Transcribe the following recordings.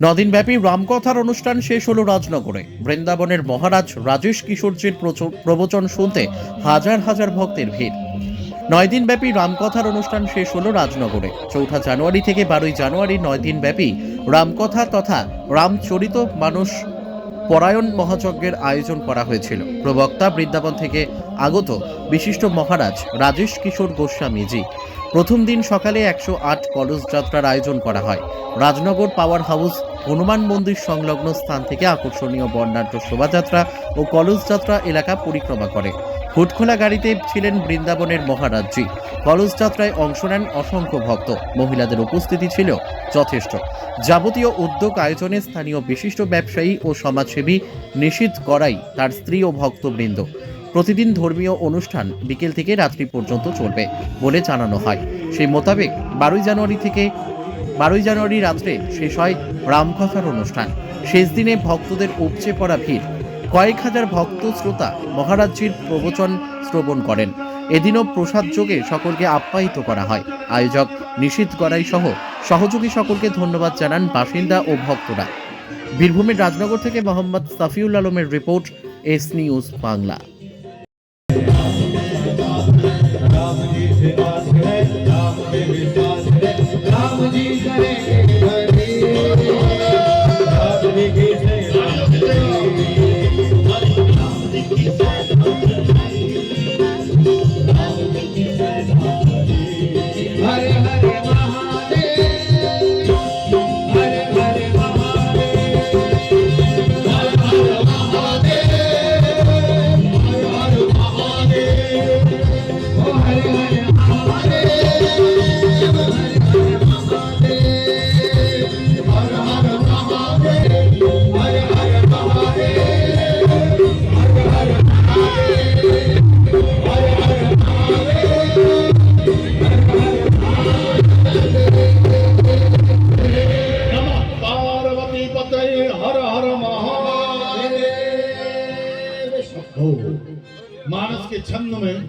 নদিনব্যাপী রামকথার অনুষ্ঠান শেষ হলো রাজনগরে। বৃন্দাবনের মহারাজ রাজেশ কিশোরজির প্রবচন শুনতে হাজার হাজার ভক্তের ভিড়। নয় দিনব্যাপী রামকথার অনুষ্ঠান শেষ হলো রাজনগরে। চৌঠা জানুয়ারি থেকে বারোই জানুয়ারি নয় দিনব্যাপী রামকথা তথা রামচরিত মানুষ পরায়ণ মহাযজ্ঞের আয়োজন করা হয়েছিল। প্রবক্তা বৃন্দাবন থেকে আগত বিশিষ্ট মহারাজ রাজেশ কিশোর গোস্বামীজি। প্রথম দিন সকালে একশো আট কলস যাত্রার আয়োজন করা হয়। রাজনগর পাওয়ার হাউস, হনুমান মন্দির সংলগ্ন স্থান থেকে আকর্ষণীয় বর্ণাঢ্য শোভাযাত্রা ও কলস যাত্রা এলাকা পরিক্রমা করে। হুটখোলা গাড়িতে ছিলেন বৃন্দাবনের মহারাজজি কলস যাত্রায় অংশ নেন অসংখ্য ভক্ত। মহিলাদের উপস্থিতি ছিল যথেষ্ট। যাবতীয় উদ্যোগ আয়োজনে স্থানীয় বিশিষ্ট ব্যবসায়ী ও সমাজসেবী নিশীত করাই তার স্ত্রী ও ভক্তবৃন্দ। প্রতিদিন ধর্মীয় অনুষ্ঠান বিকেল থেকে রাত্রি পর্যন্ত চলবে বলে জানানো হয়। সেই মোতাবেক বারোই জানুয়ারি থেকে বারোই জানুয়ারি রাত্রে শেষ হয় রামকথার অনুষ্ঠান। শেষ দিনে ভক্তদের উপচে পড়া ভিড়। কয়েক হাজার ভক্ত শ্রোতা মহারাজজির প্রবচন শ্রবণ করেন। এদিনও প্রসাদ যোগে সকলকে আপ্যায়িত করা হয়। আয়োজক নিশীত গড়াই সহ সহযোগী সকলকে ধন্যবাদ জানান বাসিন্দা ও ভক্তরা। বীরভূমের রাজনগর থেকে মোহাম্মদ সাফিউল আলমের report, S news Bangla. 맛있게 참놈을.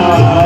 Yeah.